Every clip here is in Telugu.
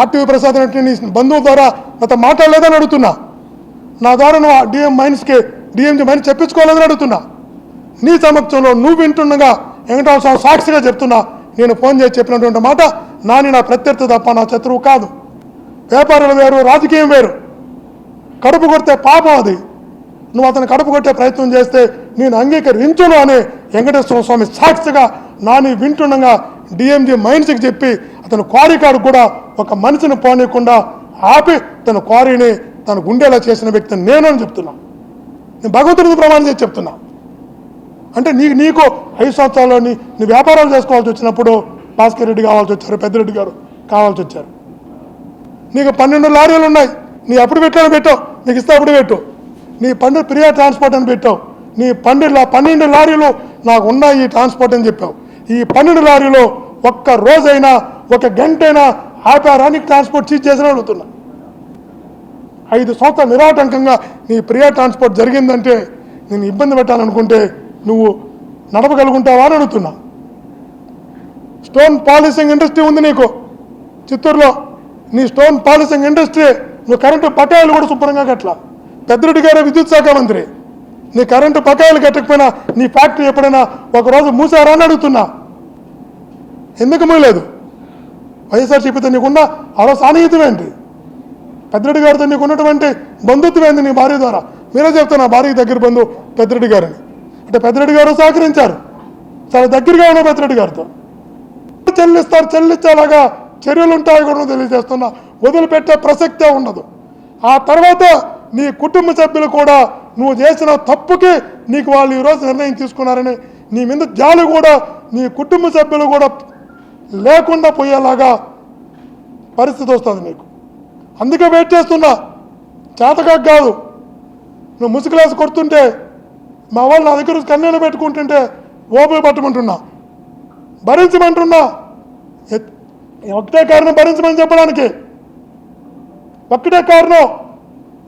ఆర్టీవీ ప్రసాద్ అంటే బంధువుల ద్వారా గత మాట్లాడలేదని అడుగుతున్నా. నా ద్వారా నువ్వు డిఎం మైన్స్కి డిఎంజీ మైన్స్ చెప్పించుకోలేదని అడుగుతున్నా. నీ సమక్షంలో నువ్వు వింటుండగా వెంకటరామ స్వామి సాక్షిగా చెప్తున్నా. నేను ఫోన్ చేసి చెప్పినటువంటి మాట నాని నా ప్రత్యర్థి తప్ప నా శత్రువు కాదు. వ్యాపారులు వేరు రాజకీయం వేరు. కడుపు కొడితే పాపం అది. నువ్వు అతను కడుపు కొట్టే ప్రయత్నం చేస్తే నేను అంగీకరించును అని వెంకటేశ్వర స్వామి సాక్షిగా నాని వింటుండగా డిఎంజీ మైన్స్కి చెప్పి అతను క్వారీ కాడు కూడా ఒక మనిషిని పోనీయకుండా ఆపి తన క్వారీని తన గుండెలా చేసిన వ్యక్తిని నేను అని చెప్తున్నా. నేను భగవంతుడికి ప్రమాణం చేసి చెప్తున్నా. అంటే నీకు నీకు ఐదు సంవత్సరాల్లో నీ నీ వ్యాపారాలు చేసుకోవాల్సి వచ్చినప్పుడు భాస్కర్ రెడ్డి కావాల్సి వచ్చారు పెద్దరెడ్డి గారు కావాల్సి వచ్చారు. నీకు పన్నెండు లారీలు ఉన్నాయి. నీ అప్పుడు పెట్టాను పెట్టావు నీకు ఇస్తే అప్పుడు పెట్టు. నీ పండు ప్రియా ట్రాన్స్పోర్ట్ అని పెట్టావు. నీ పన్నెండు పన్నెండు లారీలు నాకు ఉన్నాయి ఈ ట్రాన్స్పోర్ట్ అని చెప్పావు. ఈ పన్నెండు లారీలో ఒక్క రోజైనా ఒక గంటైనా ఆపారా ట్రాన్స్పోర్ట్ సీజ్ చేసిన అడుగుతున్నా ఐదు సంవత్సరాలు నిరాటంకంగా నీ ప్రియా ట్రాన్స్పోర్ట్ జరిగిందంటే నేను ఇబ్బంది పెట్టాలనుకుంటే నువ్వు నడపగలుగుంటావా అని అడుగుతున్నా. స్టోన్ పాలిసింగ్ ఇండస్ట్రీ ఉంది నీకు. చిత్తూరులో నీ స్టోన్ పాలిసింగ్ ఇండస్ట్రీ నువ్వు కరెంటు పట్టాయిలు కూడా శుభ్రంగా కట్టలా. పెద్దరెడ్డి గారే విద్యుత్ శాఖ మంత్రి. నీ కరెంటు బకాయిలు కట్టకపోయినా నీ ఫ్యాక్టరీ ఎప్పుడైనా ఒకరోజు మూసారా అని అడుగుతున్నా. ఎందుకు మూయలేదు? వైఎస్ఆర్సీపీతో నీకున్న అలా సాన్నిహితం ఏంటి? పెద్దరెడ్డి గారితో నీకు ఉన్నటువంటి బంధుత్వం ఏంది నీ భార్య ద్వారా? మీరే చెప్తున్నా భార్య దగ్గర బంధువు పెద్దరెడ్డి గారని. అంటే పెద్దరెడ్డి గారు సహకరించారు. చాలా దగ్గరగా ఉన్న పెద్దరెడ్డి గారితో. చెల్లిస్తారు చెల్లించేలాగా చర్యలు ఉంటాయి కూడా తెలియజేస్తున్నా. వదిలిపెట్టే ప్రసక్తే ఉండదు. ఆ తర్వాత నీ కుటుంబ సభ్యులు కూడా నువ్వు చేసిన తప్పుకి నీకు వాళ్ళు ఈరోజు నిర్ణయం తీసుకున్నారని నీ మీద జాలి కూడా నీ కుటుంబ సభ్యులు కూడా లేకుండా పోయేలాగా పరిస్థితి వస్తుంది నీకు. అందుకే వెయిట్ చేస్తున్నా. చేతగా కాదు. నువ్వు ముసుగులేసి కొడుతుంటే మా వాళ్ళు నా దగ్గర కన్నీళ్ళు పెట్టుకుంటుంటే ఓపి పట్టమంటున్నా. భరించమంటున్నా. ఎ- ఒకటే కారణం భరించమని చెప్పడానికి. ఒక్కటే కారణం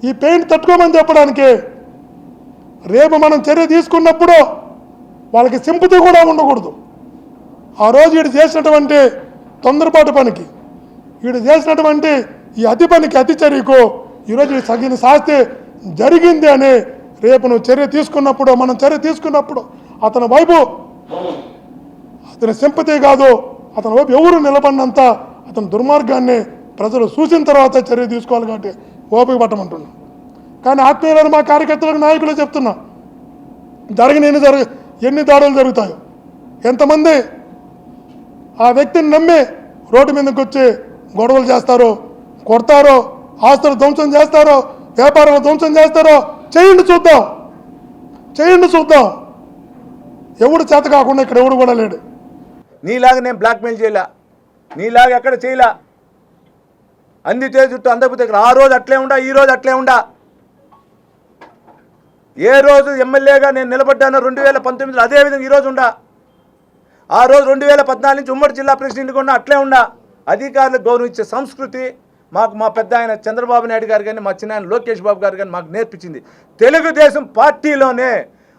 ఈ పెయిన్ తట్టుకోమని చెప్పడానికి. రేపు మనం చర్య తీసుకున్నప్పుడు వాళ్ళకి సింపతి కూడా ఉండకూడదు. ఆ రోజు వీడు చేసినటువంటి తొందరపాటు పనికి వీడు చేసినటువంటి ఈ అతి పనికి అతి చర్యకు ఈరోజు సగిన శాస్తి జరిగింది అని రేపు నువ్వు చర్య తీసుకున్నప్పుడు మనం చర్య తీసుకున్నప్పుడు అతని వైపు అతని సింపతి కాదు అతని వైపు ఎవరు నిలబడినంత అతని దుర్మార్గాన్ని ప్రజలు చూసిన తర్వాత చర్య తీసుకోవాలి కాబట్టి ఓపిక పట్టమంటున్నా కానీ ఆత్మీయులను మా కార్యకర్తలకు నాయకులు చెప్తున్నా. జరిగిన ఎన్ని జరగ ఎన్ని దాడులు జరుగుతాయో. ఎంతమంది ఆ వ్యక్తిని నమ్మి రోడ్డు మీదకి వచ్చి గొడవలు చేస్తారో కొడతారో ఆస్తులు ధ్వంసం చేస్తారో వ్యాపారాలు ధ్వంసం చేస్తారో చేయండి చూద్దాం. చేయండి చూద్దాం. ఎవడు చేత కాకుండా ఇక్కడ ఎవడు కూడా లేడు. నీలాగా నేను బ్లాక్మెయిల్ చేయలే? నీలాగా ఎక్కడ చేయలే? అందితే చుట్టూ అందకపోతే ఇక్కడ ఆ రోజు అట్లే ఉండా ఈ రోజు అట్లే ఉండా. ఏ రోజు ఎమ్మెల్యేగా నేను నిలబడ్డానో రెండు వేల పంతొమ్మిదిలో అదే విధంగా ఈరోజు ఉండా. ఆ రోజు రెండు వేల పద్నాలుగు నుంచి ఉమ్మడి జిల్లా ప్రెసిడెంట్గా ఉన్న అట్లే ఉండా. అధికారులకు గౌరవించే సంస్కృతి మాకు మా పెద్ద ఆయన చంద్రబాబు నాయుడు గారు కానీ మా చిన్న ఆయన లోకేష్ బాబు గారు కానీ మాకు నేర్పించింది. తెలుగుదేశం పార్టీలోనే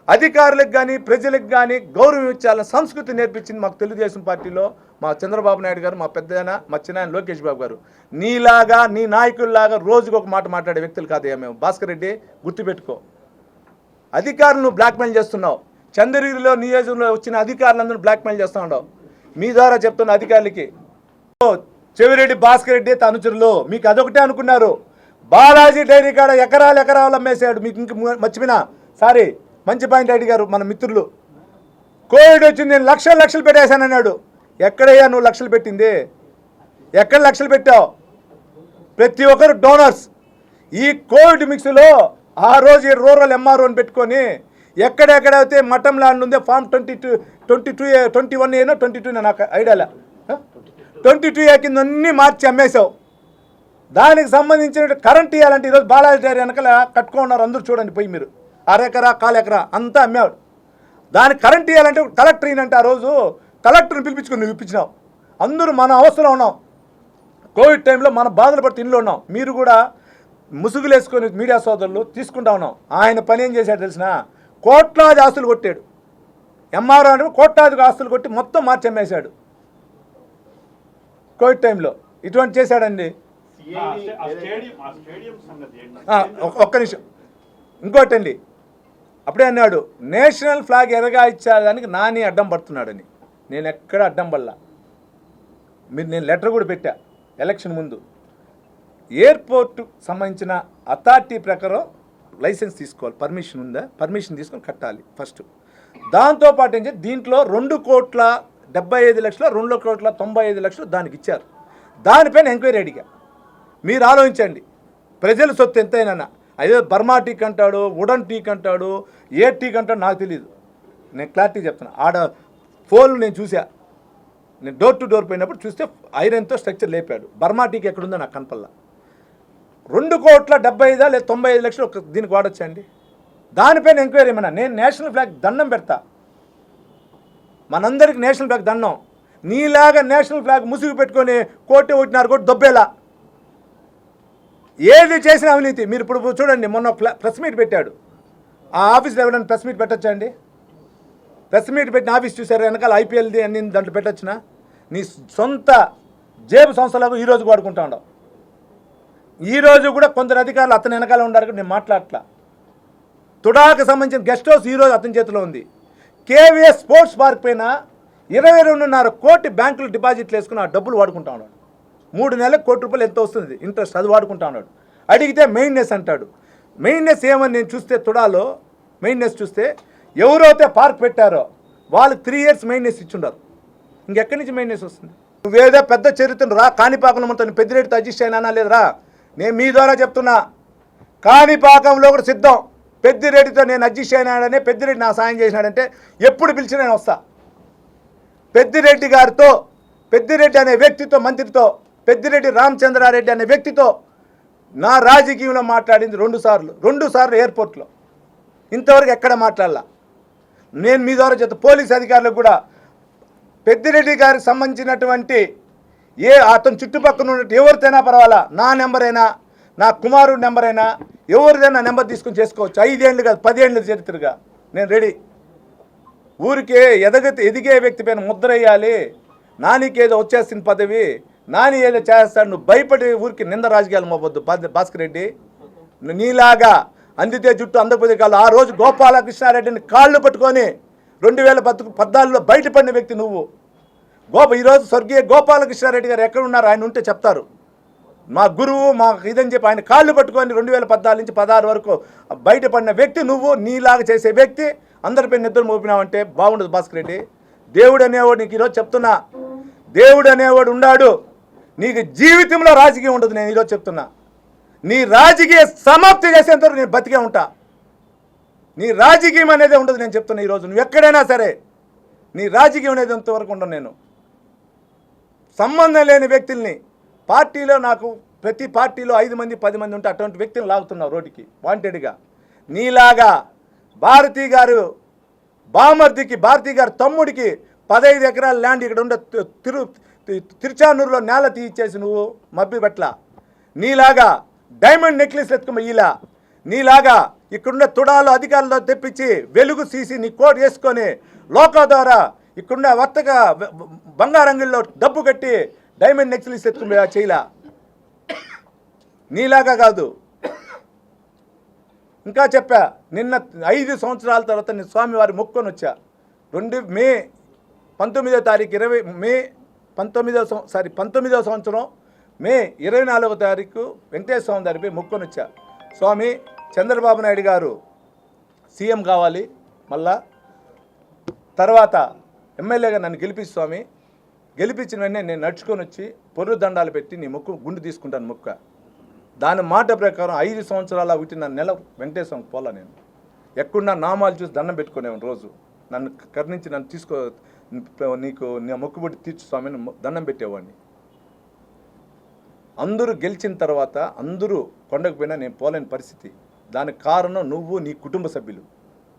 అధికారులకు కానీ ప్రజలకు కానీ గౌరవం ఇచ్చాలని సంస్కృతి నేర్పించింది మాకు తెలుగుదేశం పార్టీలో మా చంద్రబాబు నాయుడు గారు మా పెద్ద ఆయన మా చిన్న ఆయన లోకేష్ బాబు గారు. నీలాగా నీ నాయకుల్లాగా రోజుకు ఒక మాట మాట్లాడే వ్యక్తులు కాదయ్యా మేము. భాస్కర్ రెడ్డి గుర్తుపెట్టుకో. అధికారులను బ్లాక్మెయిల్ చేస్తున్నావు. చంద్రగిరిలో నియోజకంలో వచ్చిన అధికారులందరూ బ్లాక్మెయిల్ చేస్తూ ఉండవు మీ ద్వారా చెప్తున్న అధికారులకి. ఓ, చెవిరెడ్డి భాస్కర్ రెడ్డి తనుచరులు అనుచరులు. మీకు అదొకటే అనుకున్నారు. బాలాజీ డైరీ కాడ ఎకరాలు ఎకరాలు అమ్మేసాడు మీకు ఇంక మర్చిపోయినా? సారీ మంచి పాయింట్ అడిగారు మన మిత్రులు. కోవిడ్ వచ్చింది నేను లక్షలు లక్షలు పెట్టేశానన్నాడు ఎక్కడయ్యా నువ్వు లక్షలు పెట్టింది? ఎక్కడ లక్షలు పెట్టావు? ప్రతి ఒక్కరు డోనర్స్. ఈ కోవిడ్ మిక్స్లో ఆ రోజు రూరల్ ఎంఆర్ఓని పెట్టుకొని ఎక్కడెక్కడైతే మటం ల్యాండ్ ఉందో form twenty two twenty two twenty one ఏనో twenty two నాకు ఐడియాలా ట్వంటీ టూ ఏ కింద అన్నీ మార్చి అమ్మేశావు. దానికి సంబంధించిన కరెంట్ ఇవ్వాలంటే ఈరోజు బాలాజీ డైరీ వెనకాల కట్టుకున్నారు అందరూ చూడండి పోయి మీరు. అరెకరా కాలెకరా అంతా అమ్మేవాడు. దానికి కరెంట్ ఇవ్వాలంటే కలెక్టర్ ఏంటంటే ఆ రోజు కలెక్టర్ని పిలిపించుకుని నువ్వు ఇప్పించినావు. అందరూ మన అవసరం ఉన్నాం. కోవిడ్ టైంలో మన బాధలు పడితే ఇంట్లో ఉన్నాం. మీరు కూడా ముసుగులు వేసుకొని మీడియా సోదరులు తీసుకుంటా ఉన్నాం. ఆయన పని ఏం చేశాడు తెలిసిన? కోట్లాది ఆస్తులు కొట్టాడు. ఎంఆర్ఓ అంటే కోట్లాది ఆస్తులు కొట్టి మొత్తం మార్చి అమ్మేశాడు కోవిడ్ టైంలో. ఇటువంటి చేశాడండి. ఒక్క- నిమిషం. ఇంకోటండి. అప్పుడే అన్నాడు నేషనల్ ఫ్లాగ్ ఎరగా ఇచ్చేదానికి నాని అడ్డం పడుతున్నాడని. నేను ఎక్కడ అడ్డం పడలా. మీరు నేను లెటర్ కూడా పెట్టా ఎలక్షన్ ముందు. ఎయిర్పోర్ట్ సంబంధించిన అథారిటీ ప్రకారం లైసెన్స్ తీసుకోవాలి. పర్మిషన్ ఉందా? పర్మిషన్ తీసుకొని కట్టాలి ఫస్ట్. దాంతోపాటు ఏంటి దీంట్లో రెండు కోట్ల డెబ్బై ఐదు లక్షల రెండు కోట్ల తొంభై ఐదు లక్షలు దానికి ఇచ్చారు. దానిపైన ఎంక్వైరీ అడిగా. మీరు ఆలోచించండి. ప్రజల సొత్తు ఎంతైనా. అదే బర్మా టీక్ అంటాడు వుడన్ టీక్ అంటాడు ఏ టీక్ అంటాడు నాకు తెలియదు నేను క్లారిటీ చెప్తున్నా. ఆడ ఫోన్ నేను చూసా నేను డోర్ టు డోర్ పోయినప్పుడు చూస్తే ఐరన్తో స్ట్రక్చర్ లేపాడు. బర్మా టీక్ ఎక్కడుందో నాకు కనపల్లా రెండు కోట్ల డెబ్బై ఐదా లేదా తొంభై ఐదు లక్షలు ఒక దీనికి వాడొచ్చండి. దానిపైన ఎంక్వైరీ ఏమన్నా? నేను నేషనల్ ఫ్లాగ్ దండం పెడతా. మనందరికి నేషనల్ ఫ్లాగ్ దండం. నీలాగా నేషనల్ ఫ్లాగ్ ముసుగు పెట్టుకొని కోటి ఒకటిన్నర కోటి దొబ్బేలా. ఏది చేసిన అవినీతి. మీరు ఇప్పుడు చూడండి మొన్న ప్ల- ప్రెస్ మీట్ పెట్టాడు. ఆ ఆఫీస్లో ఎవరైనా ప్రెస్ మీట్ పెట్టచ్చా అండి? ప్రెస్ మీట్ పెట్టిన ఆఫీస్ చూసారు వెనకాల ఐపీఎల్ది అన్ని దాంట్లో పెట్టొచ్చునా. నీ సొంత జేబు సంస్థలకు ఈరోజు వాడుకుంటా ఉండవు ఈరోజు కూడా కొందరు అధికారులు అతని వెనకాల ఉండారు నేను మాట్లాడట్లా. తుడాకు సంబంధించిన గెస్ట్ హౌస్ ఈరోజు అతని చేతిలో ఉంది. కేవీఎస్ స్పోర్ట్స్ పార్క్ పైన ఇరవై రెండున్నర కోటి బ్యాంకులు డిపాజిట్లు వేసుకుని ఆ డబ్బులు వాడుకుంటా ఉన్నాడు. మూడు నెలలకు కోటి రూపాయలు ఎంత వస్తుంది? ఇంట్రెస్ట్ అది వాడుకుంటా ఉన్నాడు. అడిగితే మెయిన్నెస్ అంటాడు. మెయిన్నెస్ ఏమని నేను చూస్తే తుడాలో మెయిన్నెస్ చూస్తే ఎవరైతే పార్క్ పెట్టారో వాళ్ళు త్రీ ఇయర్స్ మెయిన్నెస్ ఇచ్చుండారు. ఇంకెక్కడి నుంచి మెయిన్నెస్ వస్తుంది? నువ్వేదో పెద్ద చరిత్రను రా కాణిపాకంలో మొత్తం పెద్దిరెడ్డితో అడ్జస్ట్ అయినా లేదురా నేను మీ ద్వారా చెప్తున్నా. కాణిపాకంలో కూడా సిద్ధం. పెద్దిరెడ్డితో నేను అడ్జస్ట్ అయినాడనే పెద్దిరెడ్డి నా సాయం చేసినాడంటే ఎప్పుడు పిలిచి నేను వస్తా. పెద్దిరెడ్డి గారితో పెద్దిరెడ్డి అనే వ్యక్తితో మంత్రితో పెద్దిరెడ్డి రామచంద్రారెడ్డి అనే వ్యక్తితో నా రాజకీయంలో మాట్లాడింది రెండు సార్లు. రెండు సార్లు ఎయిర్పోర్ట్లో. ఇంతవరకు ఎక్కడ మాట్లాడాల? నేను మీ ద్వారా చెప్తా పోలీస్ అధికారులకు కూడా. పెద్దిరెడ్డి గారికి సంబంధించినటువంటి ఏ అతని చుట్టుపక్కల ఉన్న ఎవరితోనైనా పర్వాలా? నా నెంబర్ అయినా నా కుమారుడు నెంబర్ అయినా ఎవరిదైనా నెంబర్ తీసుకొని చేసుకోవచ్చు. ఐదేళ్ళు కాదు పదేళ్ళు చరిత్రగా నేను రెడీ. ఊరికే ఎదగ ఎదిగే వ్యక్తి పైన ముద్ర వేయాలి. నానికేదో వచ్చేసిన వచ్చేస్తుంది పదవి. నాని ఏదో చేస్తాడు నువ్వు భయపడి ఊరికి నింద రాజకీయాలు మోపొద్దు. భాస్కర్ రెడ్డి నీలాగా అందితే జుట్టు అందకపోతే కాదు ఆ రోజు గోపాలకృష్ణారెడ్డిని కాళ్ళు పట్టుకొని రెండు వేల పద్దు పద్నాలుగులో బయటపడిన వ్యక్తి నువ్వు. గోప ఈరోజు స్వర్గీయ గోపాలకృష్ణారెడ్డి గారు ఎక్కడ ఉన్నారు ఆయన ఉంటే చెప్తారు. మా గురువు మా ఇదని చెప్పి ఆయన కాళ్ళు పట్టుకొని రెండు వేల పద్నాలుగు నుంచి పదహారు వరకు బయటపడిన వ్యక్తి నువ్వు నీలాగా చేసే వ్యక్తి. అందరిపై నిద్ర మోపినావంటే బాగుండదు భాస్కర్ రెడ్డి. దేవుడు అనేవాడు నీకు ఈరోజు చెప్తున్నా. దేవుడు అనేవాడు ఉన్నాడు. నీకు జీవితంలో రాజకీయం ఉండదు నేను ఈరోజు చెప్తున్నా. నీ రాజకీయ సమాప్తి చేసేంతవరకు నేను బతికే ఉంటా. నీ రాజకీయం అనేది ఉండదు నేను చెప్తున్నా ఈరోజు. నువ్వు ఎక్కడైనా సరే నీ రాజకీయం అనేది అంతవరకు ఉండను నేను. సంబంధం లేని వ్యక్తుల్ని పార్టీలో నాకు ప్రతి పార్టీలో ఐదు మంది పది మంది ఉంటే అటువంటి వ్యక్తిని లాగుతున్నావు రోడ్డుకి వాంటెడ్గా నీలాగా భారతి గారు బామర్దికి భారతి గారు తమ్ముడికి పదహైదు ఎకరాల ల్యాండ్ ఇక్కడ ఉండే తిరు తిరుచానూరులో నేల తీయించేసి నువ్వు మబ్బి పట్ల నీలాగా డైమండ్ నెక్లెస్ ఎత్తుకుమ ఇలా. నీలాగా ఇక్కడున్న తుడాలు అధికారులతో తెప్పించి వెలుగు సీసీ నీ కోట్ వేసుకొని లోకా ద్వారా ఇక్కడున్న వర్తక బంగారంగిల్లో డబ్బు కట్టి డైమండ్ నెక్లెస్ ఎత్తుకుని చేయలా నీలాగా కాదు. ఇంకా చెప్పా నిన్న ఐదు సంవత్సరాల తర్వాత నేను స్వామివారి మొక్కొని వచ్చా. రెండు మే పంతొమ్మిదో తారీఖు ఇరవై మే పంతొమ్మిదో సారీ పంతొమ్మిదో సంవత్సరం మే ఇరవై నాలుగో తారీఖు వెంకటేశ్వర స్వామి దగ్గరికి మొక్కొని వచ్చా. స్వామి చంద్రబాబు నాయుడు గారు సీఎం కావాలి మళ్ళా తర్వాత ఎమ్మెల్యేగా నన్ను గెలిపించు స్వామి. గెలిపించిన వెంటనే నేను నడుచుకొని వచ్చి పొర్రు దండాలు పెట్టి నీ ముక్కు గుండు తీసుకుంటాను ముక్క. దాని మాట ప్రకారం ఐదు సంవత్సరాల ఒకటిన్నర నెల వెంకటేశ్వరం పోలా నేను. ఎక్కడున్నా నామాలు చూసి దండం పెట్టుకునేవాను రోజు. నన్ను కరుణించి నన్ను తీసుకో నీకు నా మొక్కుబడి తీర్చు స్వామిని దండం పెట్టేవాడిని. అందరూ గెలిచిన తర్వాత అందరూ కొండకు పోయినా నేను పోలేని పరిస్థితి. దానికి కారణం నువ్వు నీ కుటుంబ సభ్యులు.